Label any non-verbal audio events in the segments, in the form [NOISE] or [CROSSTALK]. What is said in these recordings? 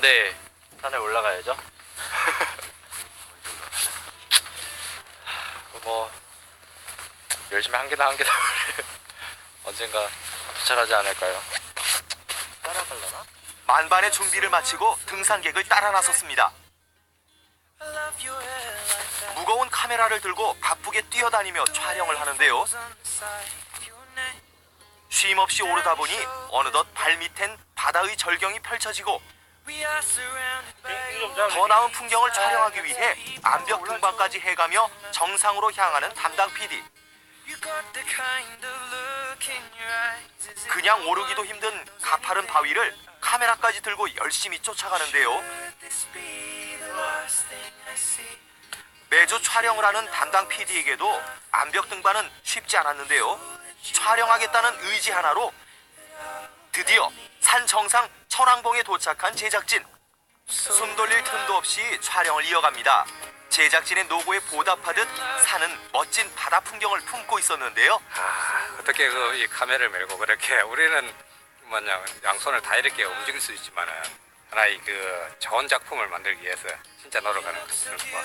근데 산에 올라가야죠. [LAUGHS] 뭐 열심히 한 개나 한 개나 언젠가 도착하지 않을까요? 따라갈라나? 만반의 준비를 마치고 등산객을 따라 나섰습니다. 무거운 카메라를 들고 바쁘게 뛰어다니며 촬영을 하는데요. 쉼 없이 오르다 보니 어느덧 발밑엔 바다의 절경이 펼쳐지고 더 나은 풍경을 촬영하기 위해 암벽 등반까지 해가며 정상으로 향하는 담당 PD. 그냥 오르기도 힘든 가파른 바위를 카메라까지 들고 열심히 쫓아가는데요. 매주 촬영을 하는 담당 PD에게도 암벽 등반은 쉽지 않았는데요. 촬영하겠다는 의지 하나로 드디어 산 정상 천왕봉에 도착한 제작진. 숨 돌릴 틈도 없이 촬영을 이어갑니다. 제작진의 노고에 보답하듯 산은 멋진 바다 풍경을 품고 있었는데요. 아, 어떻게 그 이 카메라를 메고 그렇게 우리는 뭐냐 양손을 다 이렇게 움직일 수 있지만은 하나의 그 좋은 작품을 만들기 위해서 진짜 노력하는 것 같습니다.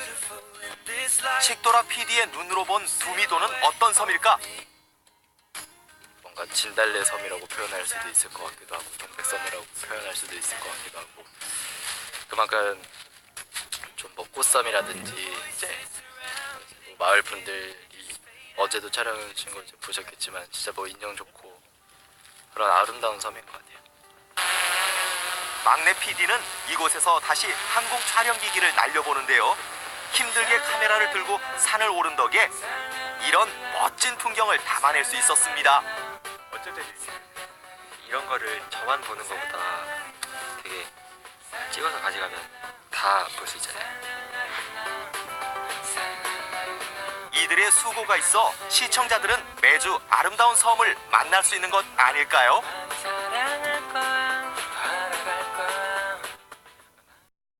식도라 PD의 눈으로 본 두미도는 어떤 섬일까? 진달래 섬이라고 표현할 수도 있을 것 같기도 하고 동백섬이라고 표현할 수도 있을 것 같기도 하고 그만큼 좀 뭐 꽃섬이라든지 이제 뭐 마을 분들이 어제도 촬영해 주신 걸 보셨겠지만 진짜 뭐 인정 좋고 그런 아름다운 섬인 것 같아요. 막내 PD는 이곳에서 다시 항공 촬영기기를 날려보는데요. 힘들게 카메라를 들고 산을 오른 덕에 이런 멋진 풍경을 담아낼 수 있었습니다. 이런 거를 저만 보는 것보다 되게 찍어서 가져가면 다 볼 수 있잖아요. 이들의 수고가 있어 시청자들은 매주 아름다운 섬을 만날 수 있는 것 아닐까요?